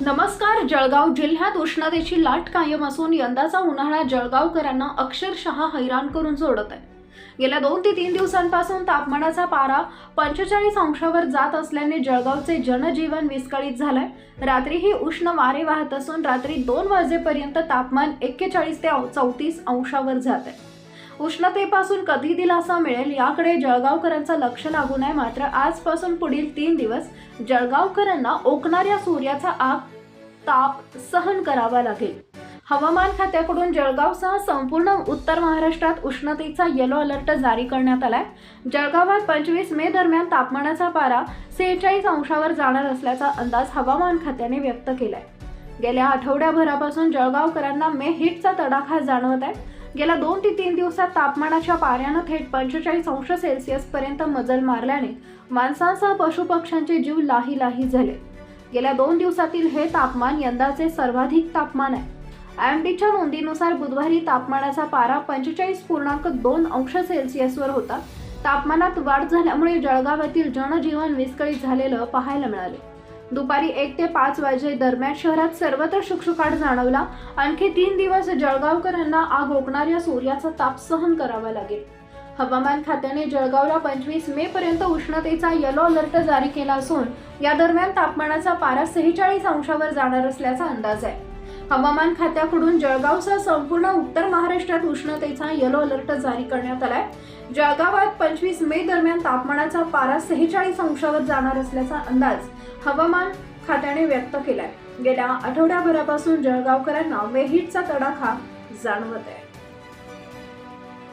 नमस्कार जळगाव जिल्ह्यात उष्णतेची लाट कायम असून यंदाचा उन्हाळा जळगावकरांना अक्षरशः हैराण करून सोडत आहे. गेल्या दोन ते तीन दिवसांपासून तापमानाचा पारा पंचेचाळीस अंशावर जात असल्याने जळगावचे जनजीवन विस्कळीत झालंय. रात्रीही उष्ण वारे वाहत असून रात्री दोन वाजेपर्यंत तापमान एक्केचाळीस ते चौतीस अंशावर जात आहे. उष्णतेपासून कधी दिलासा मिळेल याकडे जळगावकरांचं लक्ष लागून आहे मात्र आजपासून पुढील तीन दिवस जळगावकरांना ओकणाऱ्या सूर्याचा आग ताप सहन करावा लागेल. हवामान खात्याकडून जळगावसह संपूर्ण उत्तर महाराष्ट्रात उष्णतेचा येलो अलर्ट जारी करण्यात आलाय. जळगावात पंचवीस मे दरम्यान तापमानाचा पारा सेहेचाळीस अंशावर जाणार असल्याचा अंदाज हवामान खात्याने व्यक्त केलाय. गेल्या आठवड्याभरापासून जळगावकरांना मे हिटचा तडाखा जाणवत आहे. गेल्या दोन ते तीन दिवसात तापमानाच्या पाऱ्यानं थेट पंचेचाळीस अंश सेल्सिअस पर्यंत मजल मारल्याने माणसांसह पशुपक्ष्यांचे जीव लाही लाही झाले. गेल्या दोन दिवसातील हे तापमान यंदाचे सर्वाधिक तापमान आहे. आयएमडीच्या नोंदीनुसार बुधवारी तापमानाचा पारा पंचेचाळीस पूर्णांक दोन अंश सेल्सिअसवर होता. तापमानात वाढ झाल्यामुळे जळगावातील जनजीवन विस्कळीत झालेलं पाहायला मिळाले. दुपारी एक ते पाच वाजे दरम्यान शहरात सर्वत्र शुकशुकाट जाणवला. आणखी तीन दिवस जळगावकरांना आग ओकणाऱ्या सूर्याचा ताप सहन करावा लागेल. हवामान खात्याने जळगावला पंचवीस मे पर्यंत उष्णतेचा येलो अलर्ट जारी केला असून या दरम्यान तापमानाचा पारा सेहेचाळीस अंशावर जाणार असल्याचा अंदाज आहे. हवामान खात्याकडून जळगावसह संपूर्ण उत्तर महाराष्ट्रात उष्णतेचा येलो अलर्ट जारी करण्यात आलाय. जळगावात पंचवीस मे दरम्यान तापमानाचा पारा सेहेचाळीस अंशावर जाणार असल्याचा अंदाज हवामान खात्याने व्यक्त केलाय. गेल्या आठवड्याभरापासून जळगावकरांना वेहीटचा तडाखा जाणवत आहे.